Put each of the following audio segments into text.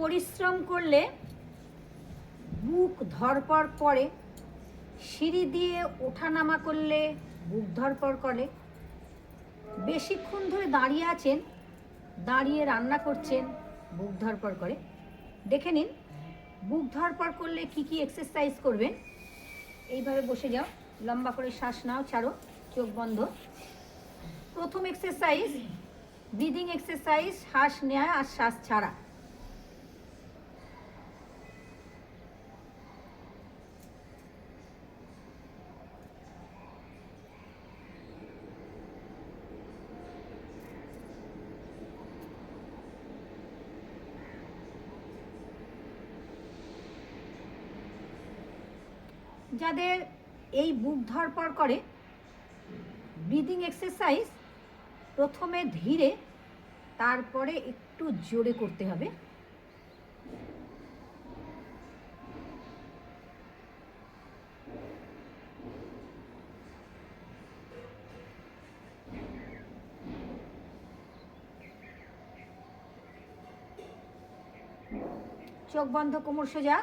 পরিশ্রম করলে বুক ধরপড় করে, সিঁড়ি দিয়ে ওঠানামা করলে বুক ধরপড় করে। বেশিক্ষণ ধরে দাঁড়িয়ে আছেন, দাঁড়িয়ে রান্না করছেন, বুক ধরপড় করে। দেখে নিন, বুক ধরপড় করলে কি কি এক্সারসাইজ করবেন? এইভাবে বসে যাও, লম্বা করে শ্বাস নাও, ছাড়ো, চোখ বন্ধ। প্রথম এক্সারসাইজ ব্রিদিং এক্সারসাইজ শ্বাস নেওয়া আর শ্বাস ছাড়া। যাদের এই বুক ধরপড় করে ব্রিদিং এক্সারসাইজ প্রথমে ধীরে, তারপরে একটু জোরে করতে হবে। চোখ বন্ধ, কোমর সোজা।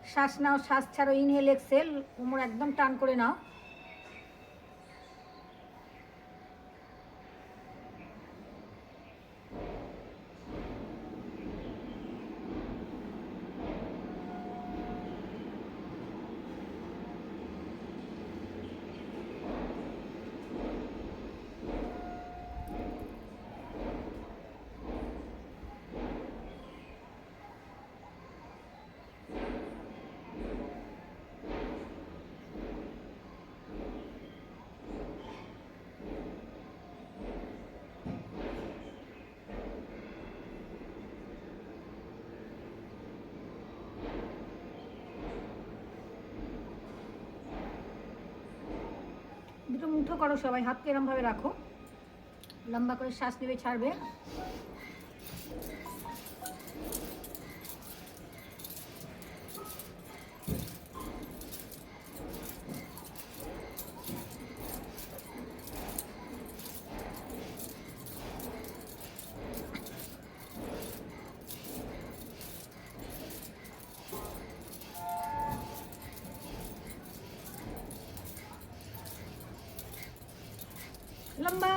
শ্বাস নাও শ্বাস ছাড়ো ইনহেল এক্সেল কোমর একদম টান করে নাও দুটো মুঠো করো সবাই হাতকে এরমভাবে রাখো। লম্বা করে শ্বাস নেবে ছাড়বে।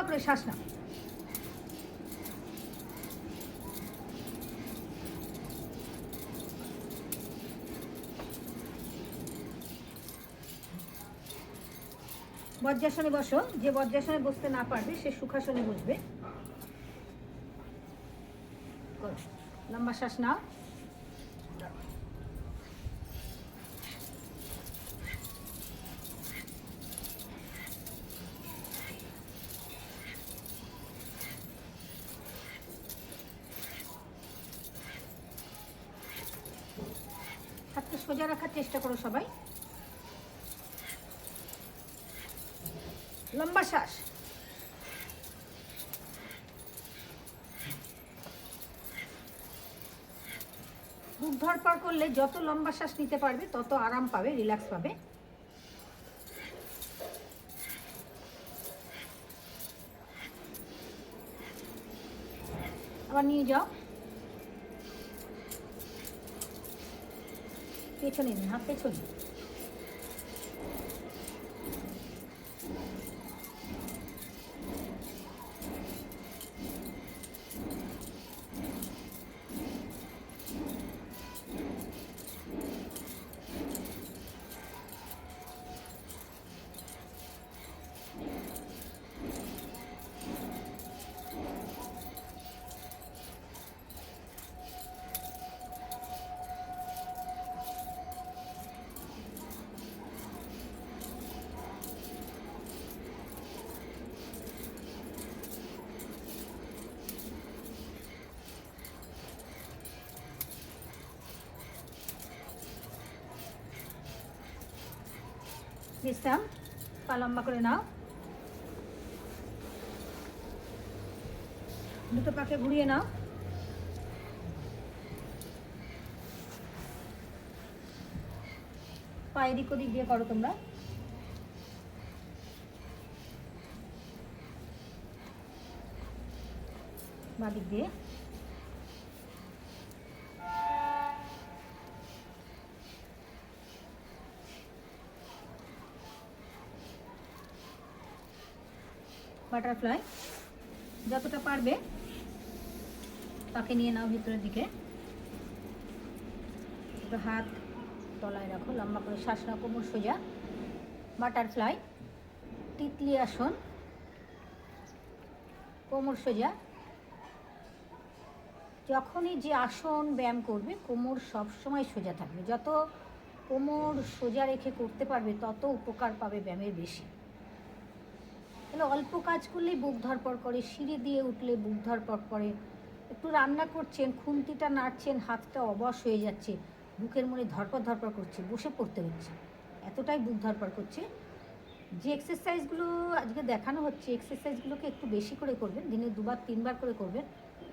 করে শ্বাস নাও বজ্রাসনে বসো, যে বজ্রাসনে বসতে না পারবে, সে সুখাসনে বসবে। লম্বা শ্বাস নাও হাতকে সোজা রাখার চেষ্টা করো সবাই? লম্বা শ্বাস। বুক ধরপড় করলে যত লম্বা শ্বাস নিতে পারবে, তত আরাম পাবে, রিল্যাক্স পাবে। আবার নিয়ে যাও। পেছনে নিন হাত পেছনে বিশ্রাম পা লম্বা করে নাও। দুটো পাকে ঘুরিয়ে নাও। পা এদিক ওদিক দিয়ে করো তোমরা। বাদিক দিয়ে। বাটারফ্লাই যতটা পারবে তাকে নিয়ে নাও ভিতরের দিকে। হাত তলায় রাখো, লম্বা করে শ্বাস কোমর সোজা। বাটারফ্লাই, তিতলি আসন, কোমর সোজা। যখনই যে আসন ব্যায়াম করবে, কোমর সবসময় সোজা থাকবে। যত কোমর সোজা রেখে করতে পারবে, তত উপকার পাবে ব্যায়ামের বেশি। তাহলে অল্প কাজ করলেই বুক ধরপড় করে, সিঁড়ি দিয়ে উঠলে বুক ধরপড় করে। একটু রান্না করছেন, খুন্তিটা নাড়ছেন, হাতটা অবশ হয়ে যাচ্ছে, বুকের মনে ধরপড় ধরপড় করছে, বসে পড়তে হচ্ছে। এতটাই বুক ধরপড় করছে। যে এক্সারসাইজগুলো আজকে দেখানো হচ্ছে এক্সারসাইজগুলোকে একটু বেশি করে করবেন, দিনে দুবার, তিনবার করে করবেন,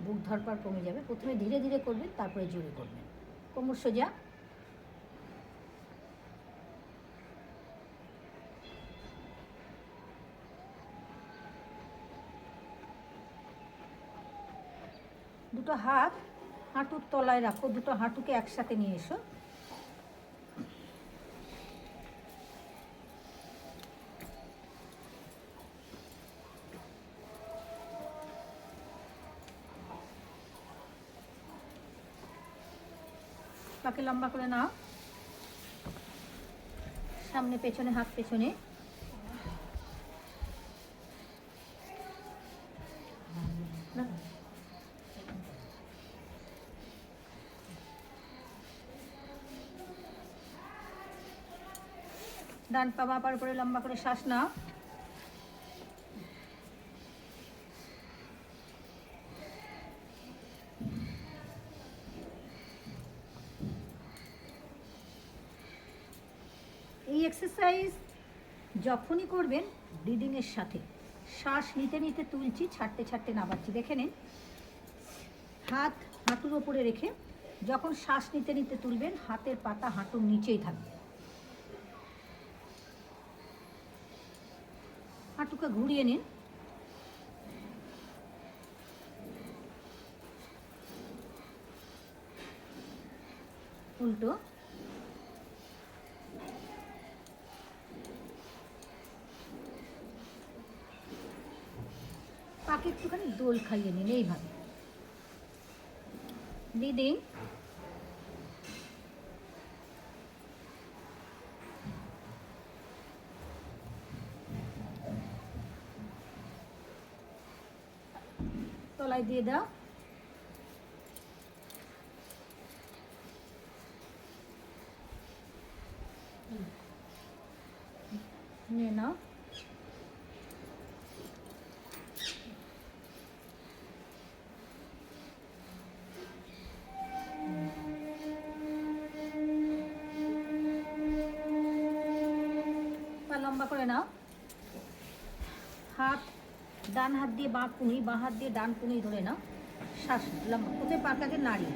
বুক ধরপড় কমে যাবে। প্রথমে ধীরে ধীরে করবেন, তারপরে জোরে করবেন। কোমর সোজা দুটো হাত হাঁটুর তলায় রাখো, দুটো হাঁটুকে একসাথে নিয়ে এসো। লম্বা করে নাও। সামনে, পেছনে, হাত পেছনে। ডান পা বাঁ পার উপরে লম্বা করে শ্বাস নাও। এই এক্সারসাইজ যখনই করবেন ব্রিদিংয়ের সাথে, শ্বাস নিতে নিতে তুলছি, ছাড়তে ছাড়তে নামাচ্ছি। দেখে নিন। হাত হাঁটুর ওপরে রেখে যখন শ্বাস নিতে নিতে তুলবেন, হাতের পাতা হাঁটুর নিচেই থাকবে। হাঁটুকে ঘুরিয়ে নিন। উল্টো। পাকে একটুখানি দোল খাইয়ে নিন এইভাবে। ব্রিদিং তলায় দিয়ে দাও। নিয়ে নাও। লম্বা করে নাও। হাত ডান হাত দিয়ে বাঁ কুনি, বাঁ হাত দিয়ে ডান কুনি ধরে নাও। শ্বাস লম্বা। কোথায়? পাকাকে নাড়িয়ে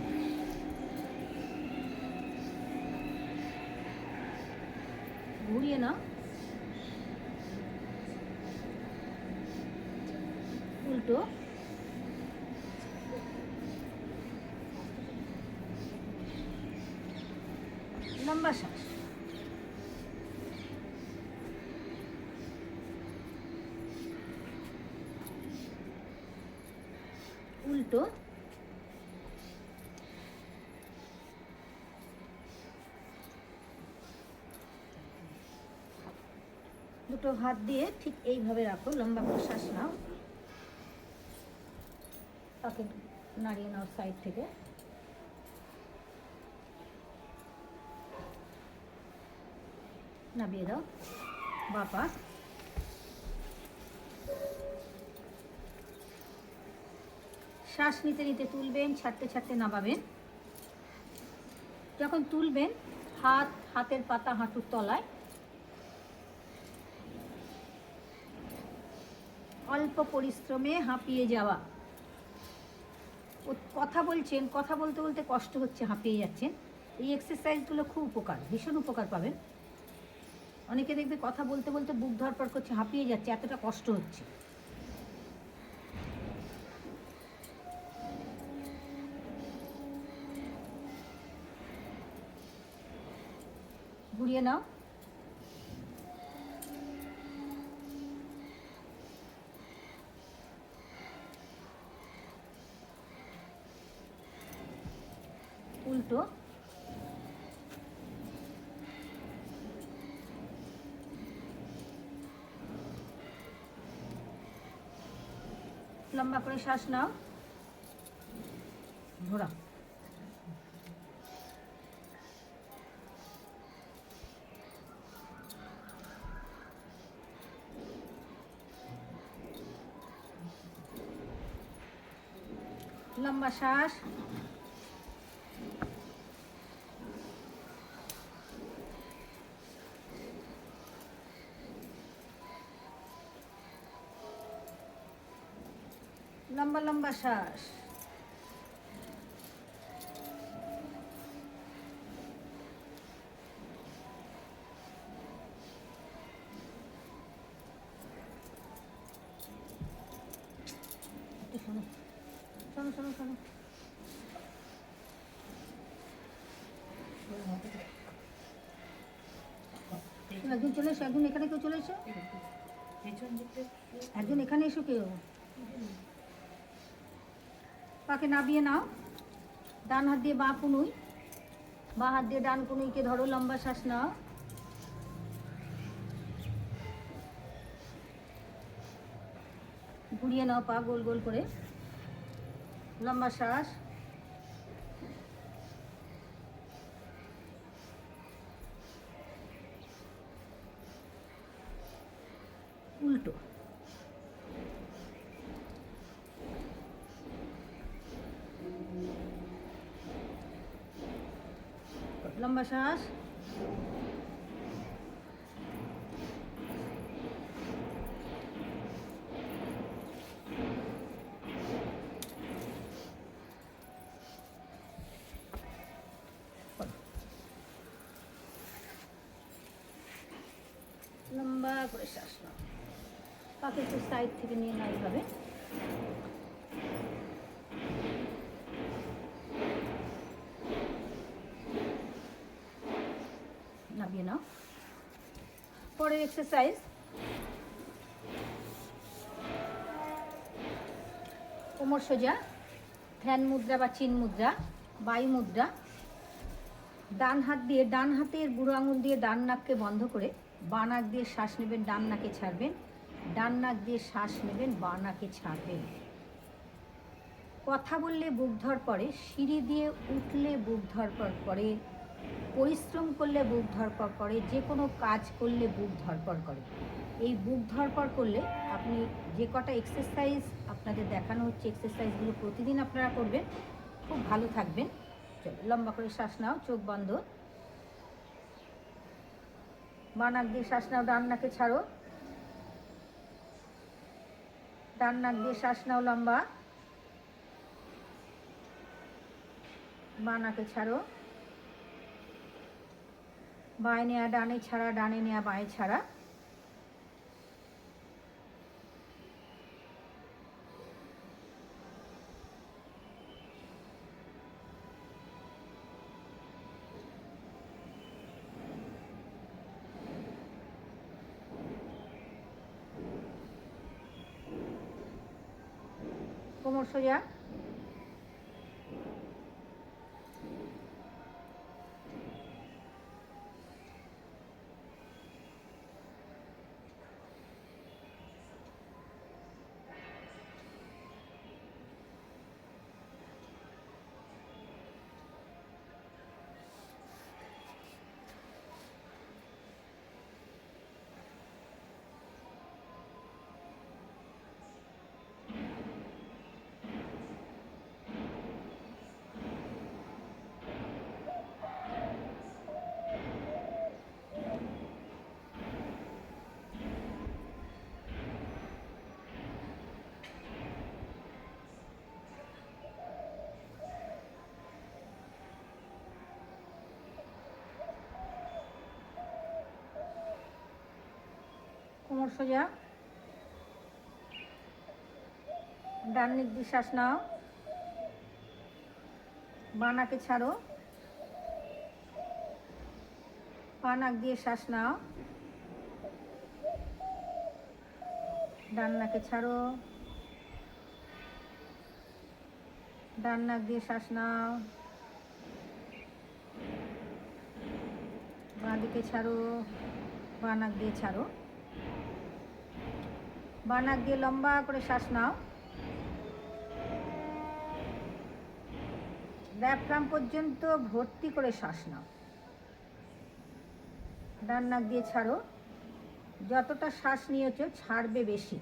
ঘুরিয়ে নাও। উল্টো লম্বা শ্বাস উল্টো দুটো হাত দিয়ে ঠিক এইভাবে রাখো, লম্বা করে শ্বাস নাও। তাকে নাড়িয়ে নাও সাইড থেকে। নামিয়ে দাও। বাপা শ্বাস নিতে নিতে তুলবেন, ছাড়তে ছাড়তে নামাবেন। যখন তুলবেন, হাত, হাতের পাতা হাঁটুর তলায় অল্প পরিশ্রমে হাঁপিয়ে যাওয়া। ও কথা বলছেন, কথা বলতে বলতে কষ্ট হচ্ছে, হাঁপিয়ে যাচ্ছেন। এই এক্সারসাইজগুলো খুব উপকার, ভীষণ উপকার পাবেন। অনেকে দেখবে কথা বলতে বলতে বুক ধরপড় করছে, হাঁপিয়ে যাচ্ছে, এতটা কষ্ট হচ্ছে। ঘুরিয়ে নাও। উল্টো লম্বা করে শ্বাস নাও। ঘোরা লম্বা শ্বাস। লম্বা লম্বা শ্বাস। শোনো শোনো শোনো। শোনো, একজন চলে এসো, একজন এখানে কেউ চলে এসো? একজন এখানে এসো কেউ? পাকে নাবিয়ে নাও। ডান হাত দিয়ে বাঁ কুনুই, বাঁ হাত দিয়ে ডান কুনুইকে ধরো, লম্বা শ্বাস নাও। ঘুরিয়ে নাও পা গোল গোল করে। লম্বা শ্বাস। উল্টো। লম্বা শ্বাস। লম্বা করে শ্বাস নাও। একটু সাইড থেকে নিয়ে নাও এইভাবে। পরের এক্সারসাইজ কোমর সোজা, ধ্যান মুদ্রা বা চিন মুদ্রা, বায়ু মুদ্রা। ডান হাত দিয়ে, ডান হাতের বুড়ো আঙুল দিয়ে ডান নাককে বন্ধ করে বাঁ নাক দিয়ে শ্বাস নেবেন, ডান নাকে ছাড়বেন। ডান নাক দিয়ে শ্বাস নেবেন, বাঁ নাকে ছাড়বেন। কথা বললে বুক ধর পরে, সিঁড়ি দিয়ে উঠলে বুক ধরপর করে পরিশ্রম করলে বুক ধরপর করে, যে কোনো কাজ করলে বুক ধরপর করে। এই বুক ধরপর করলে আপনি যে কটা এক্সারসাইজ আপনাদের দেখানো হচ্ছে এক্সারসাইজগুলো প্রতিদিন আপনারা করবেন, খুব ভালো থাকবেন। চলো, লম্বা করে শ্বাস নাও, চোখ বন্ধ। বাঁ নাক দিয়ে শ্বাস নাও, ডান নাকে ছাড়ো। ডান নাক দিয়ে শ্বাস নাও, লম্বা। বাঁ নাকে ছাড়ো। বাঁয়ে নেয়া ডানে ছাড়া ডানে নেয়া বাঁয়ে ছাড়া। কোমর সোজা। পরামর্শ যাক ডান নিক বিশ্বাস নাও। বানাকে ছাড়ো। পানাক দিয়ে শ্বাস নাও। ডান্নাকে ছাড়ো। ডান নাক দিয়ে শ্বাস নাও। বাঁদিকে ছাড়ো। বাঁ দিয়ে ছাড়ো। বানাক দিয়ে লম্বা করে শ্বাস নাও। ব্যাপরাম পর্যন্ত ভর্তি করে শ্বাস নাও। ডান নাক দিয়ে ছাড়ো। যতটা শ্বাস নিয়েছ ছাড়বে বেশি।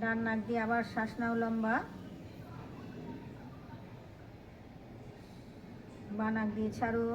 ডান নাক দিয়ে আবার শ্বাস নাও লম্বা। বাঁ নাক দিয়ে ছাড়ো।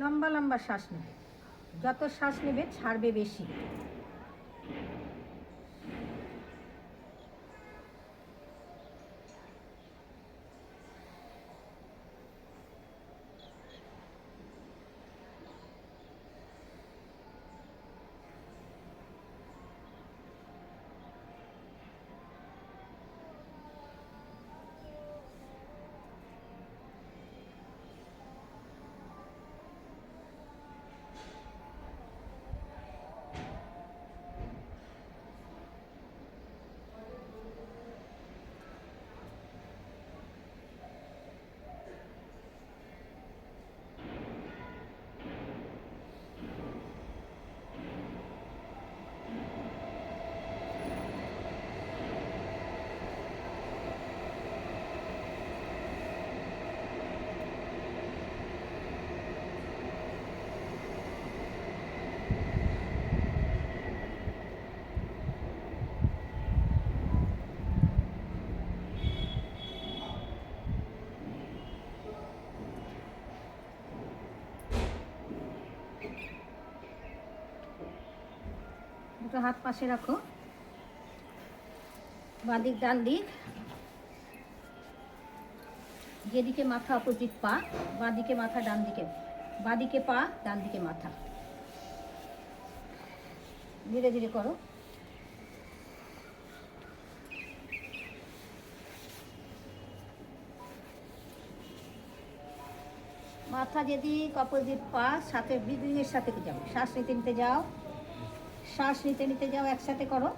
লম্বা লম্বা শ্বাস নেবে। যত শ্বাস নেবে ছাড়বে বেশি। দুটো হাত পাশে রাখো। বাঁদিক, ডান দিক। যেদিকে মাথা অপোজিট পা, বাঁদিকে মাথা, ডান দিকে বাঁদিকে পা, ডান দিকে মাথা। ধীরে ধীরে করো। মাথা যেদিক অপোজিট পা, সাথে ব্রিদিংয়ের সাথে যাও। শ্বাস নিতে যাও। শ্বাস নিতে নিতে যাও একসাথে করো।